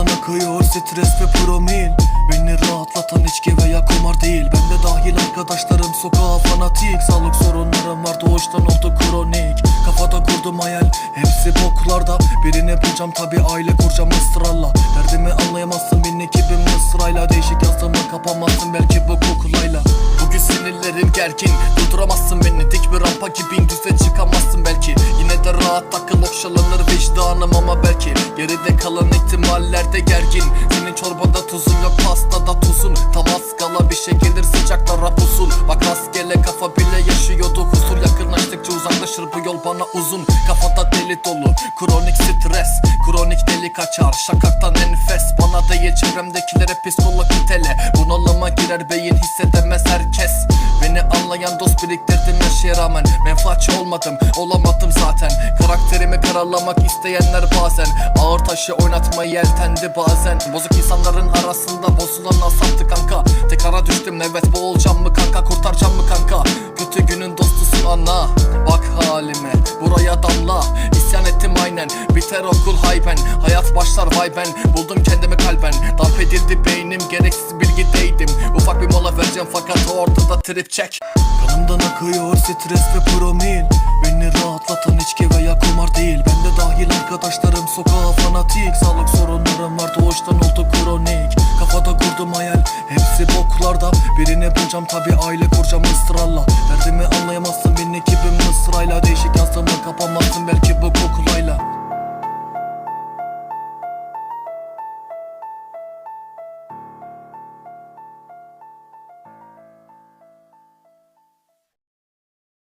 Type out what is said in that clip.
akıyor stres ve promil Beni rahatlatan içki veya kumar değil. Ben de dahil arkadaşlarım sokağa fanatik. Sağlık sorunlarım var doğuştan oldu kronik. Kafada kurdum hayal hepsi boklarda. Birini bulacağım tabi aile kuracağım ısrarla. Derdimi anlayamazsın bin ekibim sırayla Değişik yazdığımı kapamazsın belki bu kokulayla Bugün sinirlerim gergin Durduramazsın beni. Dik bir rampa gibiyim Düze çıkamazsın belki. Yine de rahat takıl okşalanır vicdanım ama belki. Geride kalan ihtimallerde gergin. Senin çorbada tuzun yok pastada tuzun. Tam az kala bir şey gelir sıcaklara pusul Bak rastgele kafa bile yaşıyordu. Huzur Yakınlaştıkça uzaklaşır bu yol bana uzun. Kafada deli dolu kronik stres. Kronik deli kaçar şakaktan enfes. Bana değil çevremdekilere psikolog nitele Bunalıma girer beyin hissedemez herkes anlayan dost biriktirdim her şeye rağmen. Menfaatçi olmadım olamadım zaten. Karakterimi karalamak isteyenler bazen. Ağır taşı oynatmayı yeltendi bazen. Bozuk insanların arasında bozulan asattı kanka. Tekara düştüm evet boğulacağım mı kanka? Kurtaracağım mı kanka? Kötü günün dostusun anla Bak halime buraya damla. İsyan ettim aynen. Biter okul hayben. Hayat başlar vay ben buldum kendimi kalben. Damp edildi beynim gereksiz bilgideydim. Ufak bir mola vereceğim fakat ortada trip çek Kanımdan akıyor stres ve promil. Beni rahatlatan içki veya kumar değil. Ben de dahil arkadaşlarım sokağa fanatik. Sağlık sorunlarım var doğuştan oldu kronik. Kafada kurdum hayal hepsi boklarda. Birini bulacağım tabi aile kuracağım ısrarla. Derdimi anlayamazsın bin ekibim sırayla Değişik belki bu